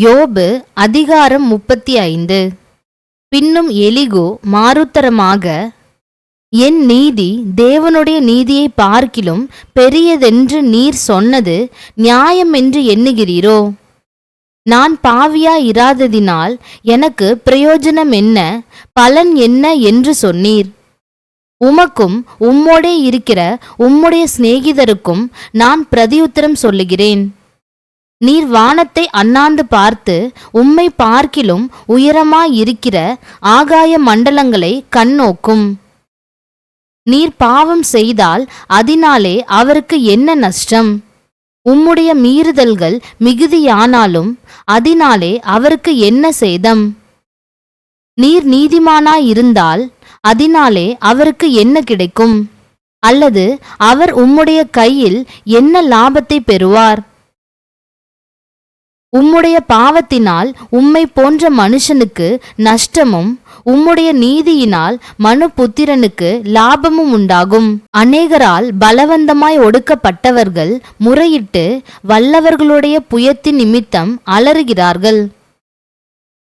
யோபு அதிகாரம் முப்பத்தி ஐந்து. பின்னும் எலிகோ மாறுத்தரமாக என் நீதி தேவனுடைய நீதியை பார்க்கிலும் பெரியதென்று நீர் சொன்னது நியாயம் என்று எண்ணுகிறீரோ? நான் பாவியாயிராததினால் எனக்கு பிரயோஜனம் என்ன பலன் என்ன என்று சொன்னீர். உமக்கும் உம்மோடே இருக்கிற உம்முடைய சிநேகிதருக்கும் நான் பிரதியுத்தரம் சொல்லுகிறேன். நீர் வானத்தை அண்ணாந்து பார்த்து உம்மை பார்க்கிலும் உயரமாயிருக்கிற ஆகாய மண்டலங்களை கண்ணோக்கும். நீர் பாவம் செய்தால் அதனாலே அவருக்கு என்ன நஷ்டம்? உம்முடைய மீறுதல்கள் மிகுதியானாலும் அதனாலே அவருக்கு என்ன சேதம்? நீர் நீதிமானாயிருந்தால் அதனாலே அவருக்கு என்ன கிடைக்கும்? அல்லது அவர் உம்முடைய கையில் என்ன லாபத்தை பெறுவார்? உம்முடைய பாவத்தினால் உம்மை போன்ற மனுஷனுக்கு நஷ்டமும் உம்முடைய நீதியினால் மனு புத்திரனுக்கு லாபமும் உண்டாகும். அநேகரால் பலவந்தமாய் ஒடுக்கப்பட்டவர்கள் முறையிட்டு வல்லவர்களுடைய புயத்தின் நிமித்தம் அலறுகிறார்கள்.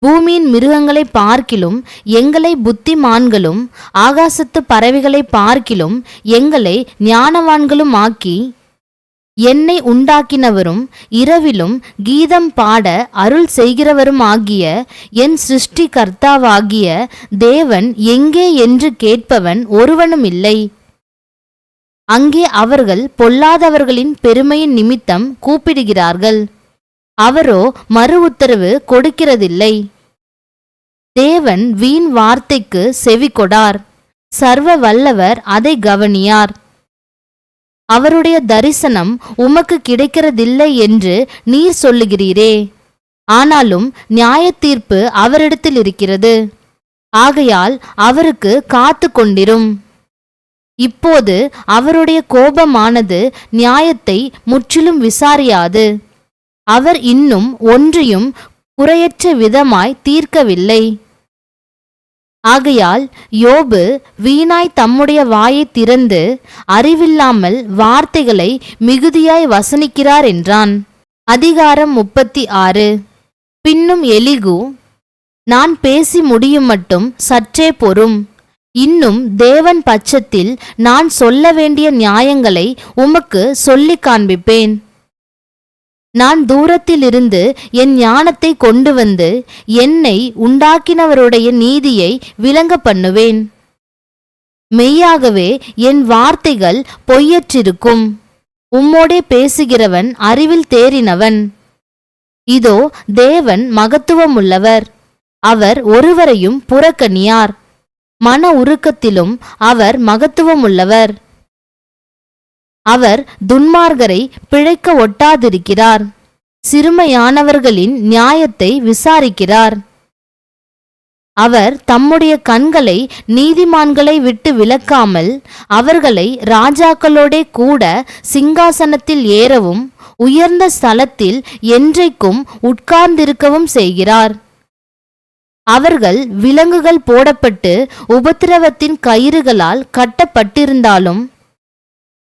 பூமியின் மிருகங்களை பார்க்கிலும் எங்களை புத்திமான்களும் ஆகாசத்து பறவைகளை பார்க்கிலும் எங்களை ஞானவான்களும் ஆக்கி என்னை உண்டாக்கினவரும் இரவிலும் கீதம் பாட அருள் செய்கிறவரும் ஆகிய என் சிருஷ்டி கர்த்தாவாகிய தேவன் எங்கே என்று கேட்பவன் ஒருவனும் இல்லை அங்கே அவர்கள் பொல்லாதவர்களின் பெருமையின் நிமித்தம் கூப்பிடுகிறார்கள். அவரோ மறு உத்தரவு கொடுக்கிறதில்லை. தேவன் வீண் வார்த்தைக்கு செவி கொடார். சர்வ வல்லவர் அதை கவனியார். அவருடைய தரிசனம் உமக்கு கிடைக்கிறதில்லை என்று நீர் சொல்லுகிறீரே. ஆனாலும் நியாய தீர்ப்பு அவரிடத்தில் இருக்கிறது. ஆகையால் அவருக்கு காத்து கொண்டிரும். இப்போது அவருடைய கோபமானது நியாயத்தை முற்றிலும் விசாரியாது. அவர் இன்னும் ஒன்றையும் குறையற்ற விதமாய் தீர்க்கவில்லை. ஆகையால் யோபு வீணாய் தம்முடைய வாயை திறந்து அறிவில்லாமல் வார்த்தைகளை மிகுதியாய் வசனிக்கிறார் என்றான். அதிகாரம் முப்பத்தி ஆறு. பின்னும் எலிகு நான் பேசி முடியும் மட்டும் சற்றே பொறும். இன்னும் தேவன் பட்சத்தில் நான் சொல்ல வேண்டிய நியாயங்களை உமக்கு சொல்லிக் காண்பிப்பேன். நான் தூரத்திலிருந்து என் ஞானத்தை கொண்டு வந்து என்னை உண்டாக்கினவருடைய நீதியை விளங்க பண்ணுவேன். மெய்யாகவே என் வார்த்தைகள் பொய்யற்றிருக்கும். உம்மோடே பேசுகிறவன் அறிவில் தேறினவன். இதோ தேவன் மகத்துவமுள்ளவர். அவர் ஒருவரையும் புறக்கணியார். மன உருக்கத்திலும் அவர் மகத்துவமுள்ளவர். அவர் துன்மார்கரை பிழைக்க ஒட்டாதிருக்கிறார். சிறுமையானவர்களின் நியாயத்தை விசாரிக்கிறார். அவர் தம்முடைய கண்களை நீதிமான்களை விட்டு விலக்காமல் அவர்களை ராஜாக்களோடே கூட சிங்காசனத்தில் ஏறவும் உயர்ந்த ஸ்தலத்தில் என்றைக்கும் உட்கார்ந்திருக்கவும் செய்கிறார். அவர்கள் விலங்குகள் போடப்பட்டு உபத்திரவத்தின் கயிறுகளால் கட்டப்பட்டிருந்தாலும்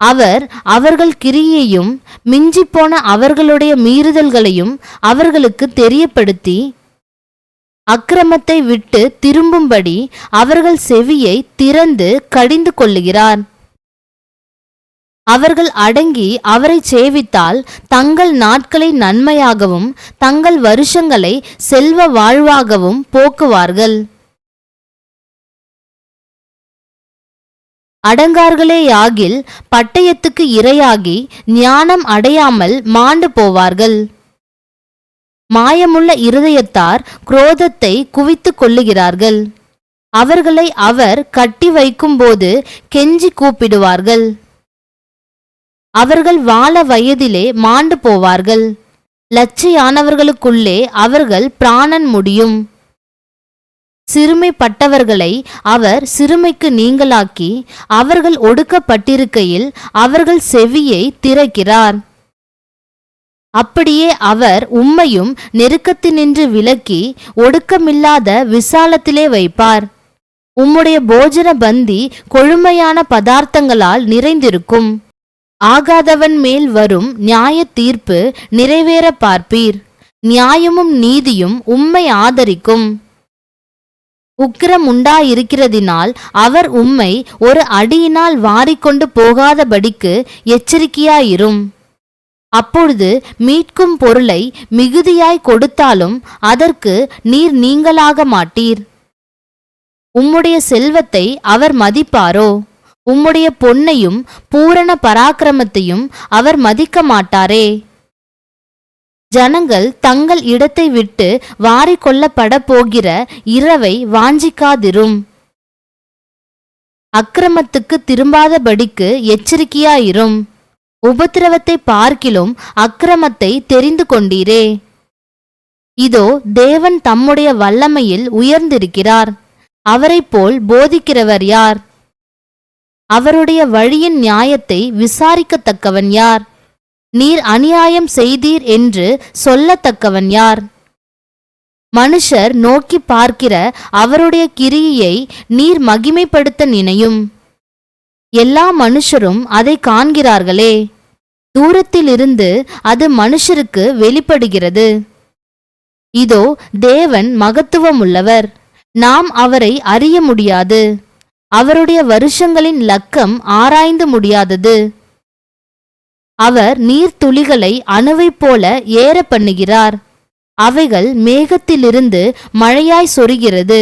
அவர் அவர்கள் கிரியையும் மிஞ்சிப்போன அவர்களுடைய மீறுதல்களையும் அவர்களுக்கு தெரியப்படுத்தி அக்கிரமத்தை விட்டு திரும்பும்படி அவர்கள் செவியை திறந்து கடிந்து கொள்ளுகிறார். அவர்கள் அடங்கி அவரை சேவித்தால் தங்கள் நாட்களை நன்மையாகவும் தங்கள் வருஷங்களை செல்வ வாழ்வாகவும் போக்குவார்கள். அடங்கார்களேயாகில் பட்டயத்துக்கு இரையாகி ஞானம் அடையாமல் மாண்டு போவார்கள். மாயமுள்ள இருதயத்தார் குரோதத்தை குவித்துக் கொள்ளுகிறார்கள். அவர்களை அவர் கட்டி வைக்கும்போது கெஞ்சி கூப்பிடுவார்கள். அவர்கள் வாழ வயதிலே மாண்டு போவார்கள். லட்சியானவர்களுக்குள்ளே அவர்கள் பிராணன் முடியும். சிறுமைப்பட்டவர்களை அவர் சிறுமைக்கு நீங்களாக்கி அவர்கள் ஒடுக்கப்பட்டிருக்கையில் அவர்கள் செவியை திறக்கிறார். அப்படியே அவர் உம்மையும் நெருக்கத்தினின்று விலக்கி ஒடுக்கமில்லாத விசாலத்திலே வைப்பார். உம்முடைய போஜன பந்தி கொழுமையான பதார்த்தங்களால் நிறைந்திருக்கும். ஆகாதவன் மேல் வரும் நியாய தீர்ப்பு நிறைவேற பார்ப்பீர். நியாயமும் நீதியும் உம்மை ஆதரிக்கும். உக்கிரம் உண்டாயிருக்கிறதினால் அவர் உம்மை ஒரு அடியினால் வாரிக்கொண்டு போகாதபடிக்கு எச்சரிக்கையாயிரும். அப்பொழுது மீட்கும் பொருளை மிகுதியாய் கொடுத்தாலும் அதற்கு நீர் நீங்களாக மாட்டீர். உம்முடைய செல்வத்தை அவர் மதிப்பாரோ? உம்முடைய பொன்னையும் பூரண பராக்கிரமத்தையும் அவர் மதிக்க மாட்டாரே ஜனங்கள் தங்கள் இடத்தை விட்டு வாரிக்கொள்ளப்பட போகிற இரவை வாஞ்சிக்காதிரும். அக்கிரமத்துக்கு திரும்பாதபடிக்கு எச்சரிக்கையாயிரும். உபத்திரவத்தை பார்க்கிலும் அக்கிரமத்தை தெரிந்து கொண்டீரே. இதோ தேவன் தம்முடைய வல்லமையில் உயர்ந்திருக்கிறார். அவரைப் போல் போதிக்கிறவர் யார்? அவருடைய வழியின் நியாயத்தை விசாரிக்கத்தக்கவன் யார்? நீர் அநியாயம் செய்தீர் என்று சொல்லத்தக்கவன் யார்? மனுஷர் நோக்கி பார்க்கிற அவருடைய கிரியையை நீர் மகிமைப்படுத்த நினையும். எல்லா மனுஷரும் அதை காண்கிறார்களே. தூரத்திலிருந்து அது மனுஷருக்கு வெளிப்படுகிறது. இதோ தேவன் மகத்துவமுள்ளவர். நாம் அவரை அறிய முடியாது. அவருடைய வருஷங்களின் லக்கம் ஆராய்ந்து முடியாதது. அவர் நீர்த்துளிகளை அணுவைப் போல ஏற பண்ணுகிறார் அவைகள் மேகத்திலிருந்து மழையாய் சொரிகிறது.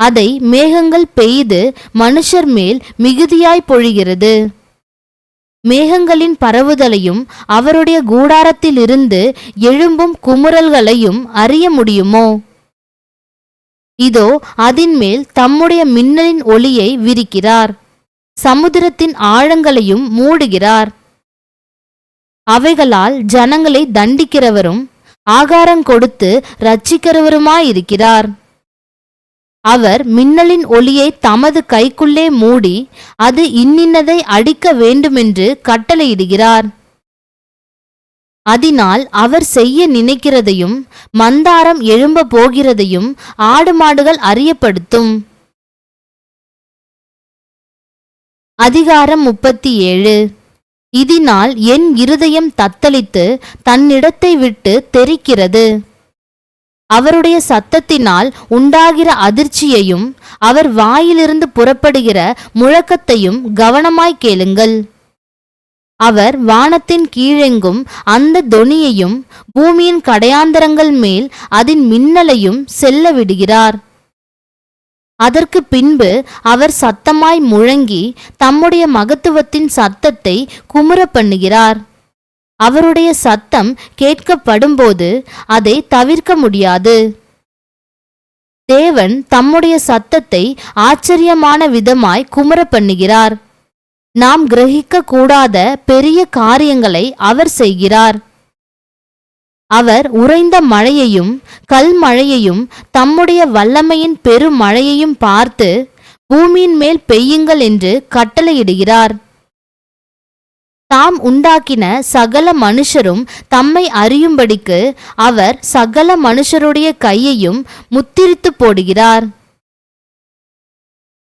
அதை மேகங்கள் பெய்து மனுஷர் மேல் மிகுதியாய் பொழிகிறது. மேகங்களின் பரவுதலையும் அவருடைய கூடாரத்திலிருந்து எழும்பும் குமுறல்களையும் அறிய முடியுமோ? இதோ அதின்மேல் தம்முடைய மின்னலின் ஒளியை விரிக்கிறார். சமுத்திரத்தின் ஆழங்களையும் மூடுகிறார். அவைகளால் ஜனங்களை தண்டிக்கிறவரும் ஆகாரம் கொடுத்து ரட்சிக்கிறவருமாயிருக்கிறார் அவர் மின்னலின் ஒளியை தமது கைக்குள்ளே மூடி அது இன்னின்னதை அடிக்க வேண்டுமென்று கட்டளையிடுகிறார். அதனால் அவர் செய்ய நினைக்கிறதையும் மந்தாரம் எழும்ப போகிறதையும் ஆடு மாடுகள் அறியப்படுத்தும். அதிகாரம் முப்பத்தி ஏழு. இதனால் என் இருதயம் தத்தளித்து தன்னிடத்தை விட்டு தெரிக்கிறது. அவருடைய சத்தத்தினால் உண்டாகிற அதிர்ச்சியையும் அவர் வாயிலிருந்து புறப்படுகிற முழக்கத்தையும் கவனமாய் கேளுங்கள். அவர் வானத்தின் கீழெங்கும் அந்த தொனியையும் பூமியின் கடையாந்தரங்கள் மேல் அதன் மின்னலையும் செல்ல விடுகிறார். அதற்கு பின்பு அவர் சத்தமாய் முழங்கி தம்முடைய மகத்துவத்தின் சத்தத்தை குமுற பண்ணுகிறார். அவருடைய சத்தம் கேட்கப்படும்போது அதை தவிர்க்க முடியாது. தேவன் தம்முடைய சத்தத்தை ஆச்சரியமான விதமாய் குமுற பண்ணுகிறார். நாம் கிரகிக்க கூடாத பெரிய காரியங்களை அவர் செய்கிறார். அவர் உறைந்த மழையையும் கல்மழையையும் தம்முடைய வல்லமையின் பெருமழையையும் பார்த்து பூமியின் மேல் பெய்யுங்கள் என்று கட்டளையிடுகிறார். தாம் உண்டாக்கின சகல மனுஷரும் தம்மை அறியும்படிக்கு அவர் சகல மனுஷருடைய கையையும் முத்திரித்து போடுகிறார்.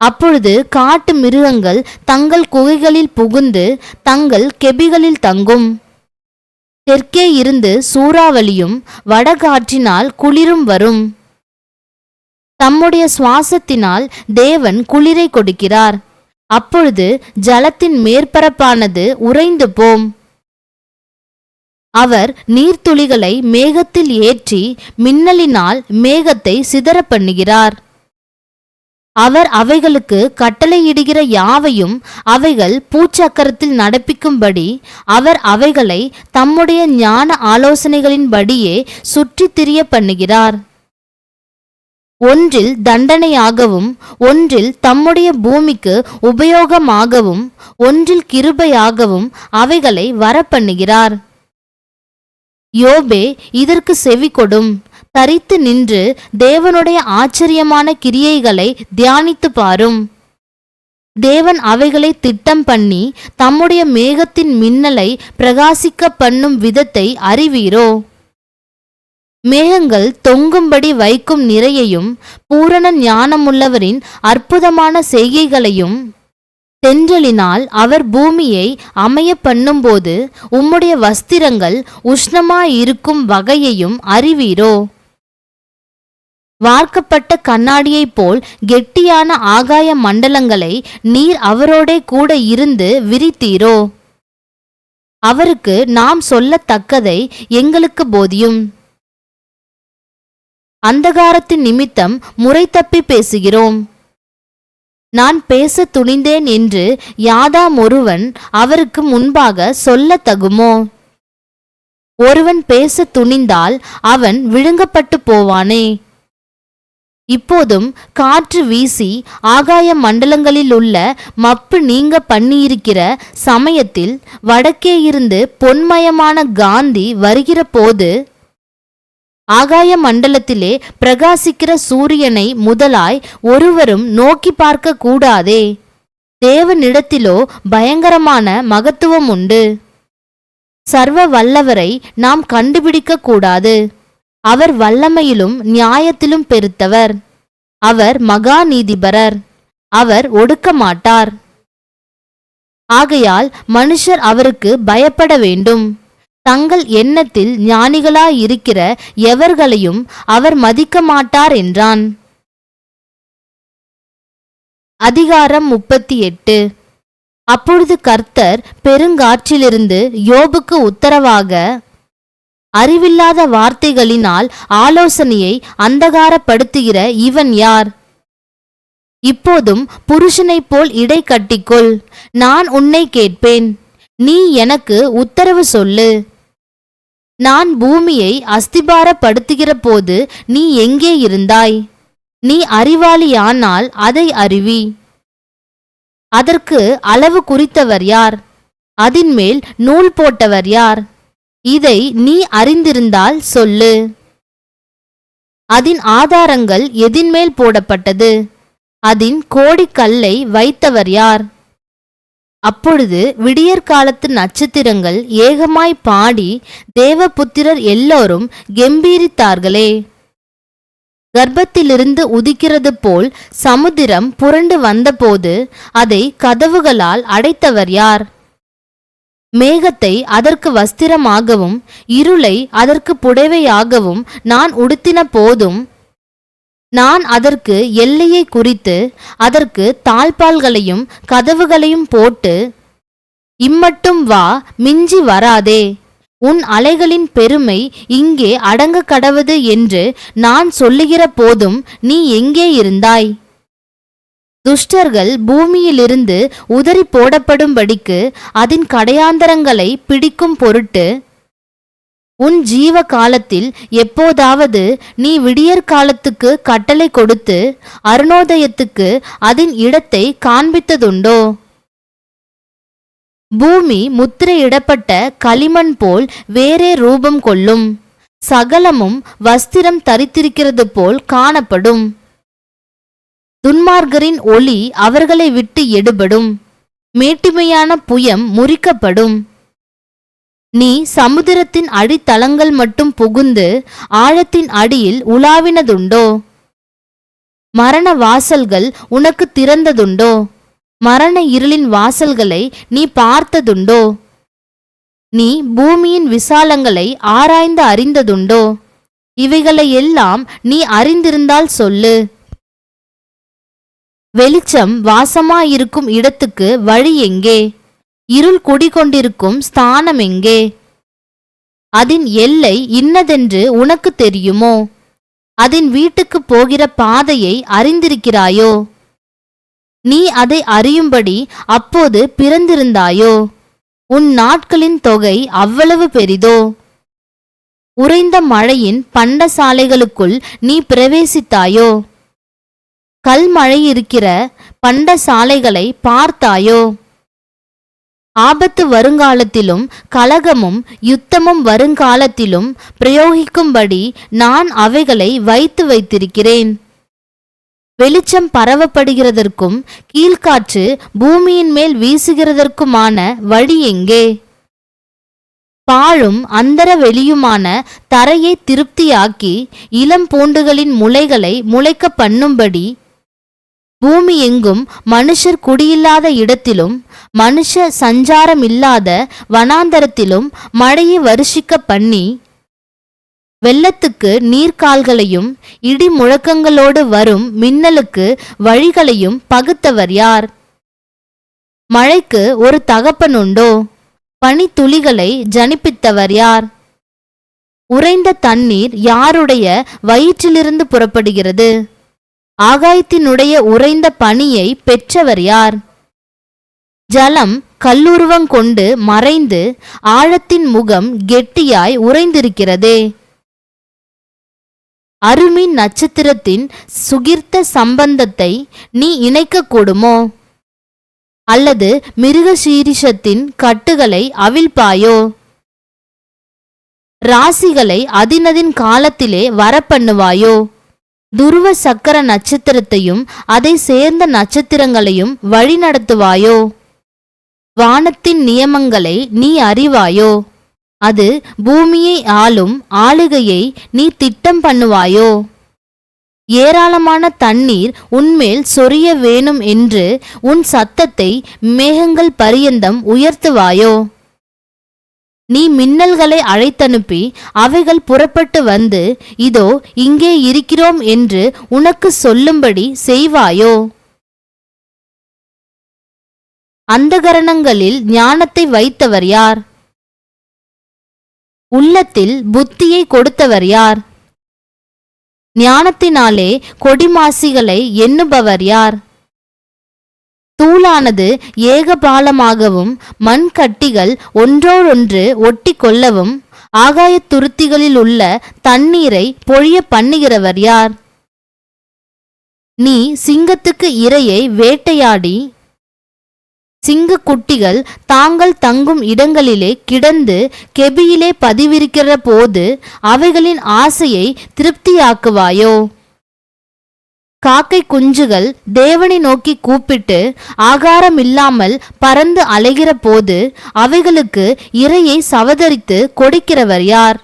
அப்பொழுது காட்டு மிருகங்கள் தங்கள் குகைகளில் புகுந்து தங்கள் கெபிகளில் தங்கும். தெற்கே இருந்து சூறாவளியும் வடகாற்றினால் குளிரும் வரும். தம்முடைய சுவாசத்தினால் தேவன் குளிரை கொடுக்கிறார். அப்பொழுது ஜலத்தின் மேற்பரப்பானது உறைந்து போம். அவர் நீர்த்துளிகளை மேகத்தில் ஏற்றி மின்னலினால் மேகத்தை சிதற பண்ணுகிறார். அவர் அவைகளுக்கு கட்டளையிடுகிற யாவையும் அவைகள் பூச்சக்கரத்தில் நடப்பிக்கும்படி அவர் அவைகளை தம்முடைய ஞான ஆலோசனைகளின்படியே சுற்றித் திரிய பண்ணுகிறார் ஒன்றில் தண்டனையாகவும் ஒன்றில் தம்முடைய பூமிக்கு உபயோகமாகவும் ஒன்றில் கிருபையாகவும் அவைகளை வரப்பண்ணுகிறார். யோபே இதற்கு செவி கொடும். தரித்து நின்று தேவனுடைய ஆச்சரியமான கிரியைகளை தியானித்து பாரும். தேவன் அவைகளை திட்டம் பண்ணி தம்முடைய மேகத்தின் மின்னலை பிரகாசிக்க பண்ணும் விதத்தை அறிவீரோ? மேகங்கள் தொங்கும்படி வைக்கும் நிறையையும் பூரண ஞானமுள்ளவரின் அற்புதமான செய்கைகளையும் தென்றலினால் அவர் பூமியை அமைய பண்ணும்போது உம்முடைய வஸ்திரங்கள் உஷ்ணமாயிருக்கும் வகையையும் அறிவீரோ? வார்க்கப்பட்ட கண்ணாடியைப் போல் கெட்டியான ஆகாய மண்டலங்களை நீர் அவரோடே கூட இருந்து விரித்தீரோ? அவருக்கு நாம் சொல்லத்தக்கதை எங்களுக்கு போதியும். அந்தகாரத்தின் நிமித்தம் முறை தப்பி பேசுகிறோம். நான் பேச துணிந்தேன் என்று யாதாம் ஒருவன் அவருக்கு முன்பாக சொல்லத் தகுமோ? ஒருவன் பேச துணிந்தால் அவன் விழுங்கப்பட்டு போவானே. இப்போதும் காற்று வீசி ஆகாய மண்டலங்களில் உள்ள மப்பு நீங்க பண்ணியிருக்கிற சமயத்தில் வடக்கே இருந்து பொன்மயமான காந்தி வருகிற போது ஆகாய மண்டலத்திலே பிரகாசிக்கிற சூரியனை முதலாய் ஒருவரும் நோக்கி பார்க்க கூடாதே. தேவனிடத்திலோ பயங்கரமான மகத்துவம் உண்டு. சர்வ வல்லவரை நாம் கண்டுபிடிக்க கூடாது. அவர் வல்லமையிலும் நியாயத்திலும் பெருத்தவர். அவர் மகா நீதிபரர் அவர் ஒடுக்க மாட்டார் ஆகையால் மனுஷர் அவருக்கு பயப்பட வேண்டும். தங்கள் எண்ணத்தில் ஞானிகளாயிருக்கிற எவர்களையும் அவர் மதிக்க மாட்டார் என்றான். அதிகாரம் முப்பத்தி எட்டு அப்பொழுது கர்த்தர் பெருங்காற்றிலிருந்து யோபுக்கு உத்தரவாக அறிவில்லாத வார்த்தைகளினால் ஆலோசனையை அந்தகாரப்படுத்துகிற இவன் யார்? இப்போதும் புருஷனைப் போல் இடை கட்டிக்கொள். நான் உன்னை கேட்பேன். நீ எனக்கு உத்தரவு சொல்லு. நான் பூமியை அஸ்திபாரப்படுத்துகிற போது நீ எங்கே இருந்தாய்? நீ அறிவாளியானால் அதை அறிவி. அதற்கு அளவு குறித்தவர் யார்? அதின்மேல் நூல் போட்டவர் யார்? இதை நீ அறிந்திருந்தால் சொல்லு. அதன் ஆதாரங்கள் எதின்மேல் போடப்பட்டது. அதன் கோடிக்கல்லை வைத்தவர் யார்? அப்பொழுது விடியற்காலத்து நட்சத்திரங்கள் ஏகமாய் பாடி தேவபுத்திரர் எல்லோரும் கெம்பீரித்தார்களே. கர்ப்பத்திலிருந்து உதிக்கிறது போல் சமுத்திரம் புரண்டு வந்தபோது அதை கதவுகளால் அடைத்தவர் யார்? மேகத்தை அதற்கு வஸ்திரமாகவும் இருளை அதற்கு புடவையாகவும் நான் உடுத்தின போதும் நான் அதற்கு எல்லையை குறித்து அதற்கு தாழ்பால்களையும் கதவுகளையும் போட்டு இம்மட்டும் வா மிஞ்சி வராதே. உன் அலைகளின் பெருமை இங்கே அடங்க கடவது என்று நான் சொல்லுகிற போதும் நீ எங்கே இருந்தாய்? துஷ்டர்கள் பூமியிலிருந்து உதறி போடப்படும்படிக்கு அதன் கடையாந்தரங்களை பிடிக்கும் பொருட்டு உன் ஜீவ காலத்தில் எப்போதாவது நீ விடியற்காலத்துக்கு கட்டளை கொடுத்து அருணோதயத்துக்கு அதன் இடத்தை காண்பித்ததுண்டோ? பூமி முத்திரையிடப்பட்ட களிமண் போல் வேறே ரூபம் கொள்ளும். சகலமும் வஸ்திரம் தரித்திருக்கிறது போல் காணப்படும். துன்மார்கரின் ஒளி அவர்களை விட்டு எடுபடும். மேட்டிமையான புயம் முறிக்கப்படும். நீ சமுத்திரத்தின் அடித்தளங்கள் மட்டும் புகுந்து ஆழத்தின் அடியில் உலாவினதுண்டோ? மரண வாசல்கள் உனக்கு திறந்ததுண்டோ? மரண இருளின் வாசல்களை நீ பார்த்ததுண்டோ? நீ பூமியின் விசாலங்களை ஆராய்ந்து அறிந்ததுண்டோ? இவைகளை எல்லாம் நீ அறிந்திருந்தால் சொல்லு. வெளிச்சம் வாசமாயிருக்கும் இடத்துக்கு வழி எங்கே? இருள் குடிகொண்டிருக்கும் ஸ்தானம் எங்கே? அதன் எல்லை இன்னதென்று உனக்கு தெரியுமோ? அதன் வீட்டுக்கு போகிற பாதையை அறிந்திருக்கிறாயோ? நீ அதை அறியும்படி அப்போது பிறந்திருந்தாயோ? உன் நாட்களின் தொகை அவ்வளவு பெரிதோ? உறைந்த மழையின் பண்டசாலைகளுக்குள் நீ பிரவேசித்தாயோ? கல்மழை இருக்கிற பண்டசாலைகளை பார்த்தாயோ? ஆபத்து வருங்காலத்திலும் கலகமும் யுத்தமும் வருங்காலத்திலும் பிரயோகிக்கும்படி நான் அவைகளை வைத்து வைத்திருக்கிறேன். வெளிச்சம் பரவப்படுகிறதற்கும் கீழ்காற்று பூமியின் மேல் வீசுகிறதற்குமான வழி எங்கே? பாழும் அந்தர வெளியுமான தரையை திருப்தியாக்கி இளம் பூண்டுகளின் முளைகளை முளைக்க பண்ணும்படி பூமி எங்கும் மனுஷர் குடியில்லாத இடத்திலும் மனுஷ சஞ்சாரம் இல்லாத வனாந்தரத்திலும் மழையை வருஷிக்க பண்ணி வெள்ளத்துக்கு நீர்கால்களையும் இடி முழக்கங்களோடு வரும் மின்னலுக்கு வழிகளையும் பகுத்தவர் யார்? மழைக்கு ஒரு தகப்பனுண்டோ? பனித்துளிகளை ஜனிப்பித்தவர் யார்? உறைந்த தண்ணீர் யாருடைய வயிற்றிலிருந்து புறப்படுகிறது? ஆகாயத்தினுடைய உறைந்த பனியை பெற்றவர் யார்? ஜலம் கல்லுருவம் கொண்டு மறைந்து ஆழத்தின் முகம் கெட்டியாய் உறைந்திருக்கிறதே. அருமின் நட்சத்திரத்தின் சுகிர்த்த சம்பந்தத்தை நீ இணைக்கக்கூடுமோ அல்லது மிருகசீரிஷத்தின் கட்டுகளை அவிழ்ப்பாயோ? ராசிகளை அதினதின் காலத்திலே வரப்பண்ணுவாயோ? துருவ சக்கர நட்சத்திரத்தையும் அதை சேர்ந்த நட்சத்திரங்களையும் வழிநடத்துவாயோ வானத்தின் நியமங்களை நீ அறிவாயோ? அது பூமியை ஆளும் ஆளுகையை நீ திட்டம் பண்ணுவாயோ? ஏராளமான தண்ணீர் உன்மேல் சொரிய வேணும் என்று உன் சத்தத்தை மேகங்கள் பரியந்தம் உயர்த்துவாயோ? நீ மின்னல்களை அழைத்தனுப்பி அவைகள் புறப்பட்டு வந்து இதோ இங்கே இருக்கிறோம் என்று உனக்கு சொல்லும்படி செய்வாயோ? அந்தகரணங்களில் ஞானத்தை வைத்தவர் யார்? உள்ளத்தில் புத்தியை கொடுத்தவர் யார்? ஞானத்தினாலே கொடிமாசிகளை எண்ணுபவர் யார்? தூளானது ஏகபாலமாகவும் மண் கட்டிகள் ஒன்றோடொன்று ஒட்டி கொள்ளவும் ஆகாயத் துருத்திகளில் உள்ள தண்ணீரை பொழிய பண்ணுகிறவர் யார்? நீ சிங்கத்துக்கு இரையை வேட்டையாடி சிங்கக்குட்டிகள் தாங்கள் தங்கும் இடங்களிலே கிடந்து கெபியிலே பதிவிருக்கிற போது அவைகளின் ஆசையை திருப்தியாக்குவாயோ? காக்கை குஞ்சுகள் தேவனை நோக்கி கூப்பிட்டு ஆகாரம் இல்லாமல் பறந்து அலைகிற போது அவைகளுக்கு இரையை சவதரித்து கொடுக்கிறவர் யார்?